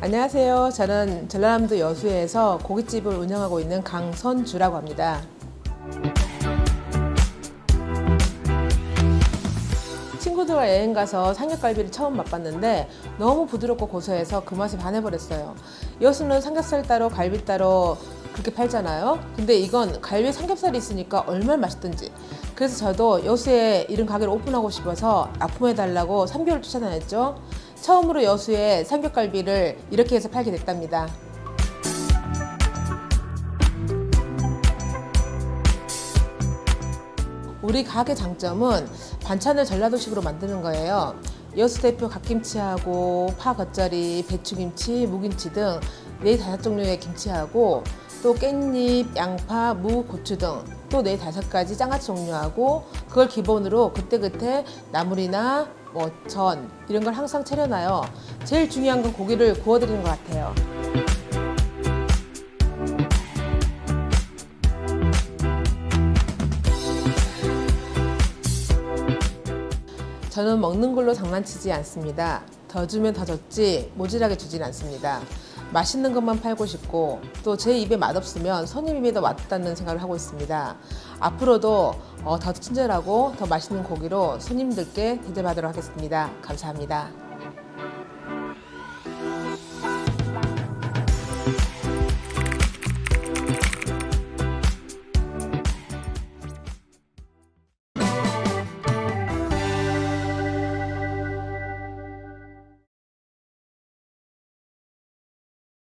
안녕하세요. 저는 전라남도 여수에서 고깃집을 운영하고 있는 강선주라고 합니다. 친구들과 여행 가서 삼겹갈비를 처음 맛봤는데 너무 부드럽고 고소해서 그 맛에 반해버렸어요. 여수는 삼겹살 따로 갈비 따로 그렇게 팔잖아요. 근데 이건 갈비 삼겹살이 있으니까 얼마나 맛있던지. 그래서 저도 여수에 이런 가게를 오픈하고 싶어서 납품해달라고 3개월 쫓아다녔죠. 처음으로 여수에 삼겹갈비를 이렇게 해서 팔게 됐답니다. 우리 가게 장점은 반찬을 전라도식으로 만드는 거예요. 여수 대표 갓김치하고 파 겉절이, 배추김치, 무김치 등 네 다섯 종류의 김치하고 또 깻잎, 양파, 무, 고추 등 또 네 다섯 가지 장아찌 종류하고 그걸 기본으로 그때그때 나물이나 뭐 전 이런 걸 항상 차려놔요. 제일 중요한 건 고기를 구워드리는 것 같아요. 저는 먹는 걸로 장난치지 않습니다. 더 주면 더 줬지 모질하게 주진 않습니다. 맛있는 것만 팔고 싶고 또 제 입에 맛없으면 손님 입에도 맛없다는 생각을 하고 있습니다. 앞으로도 어, 더 친절하고 더 맛있는 고기로 손님들께 대접하도록 하겠습니다. 감사합니다.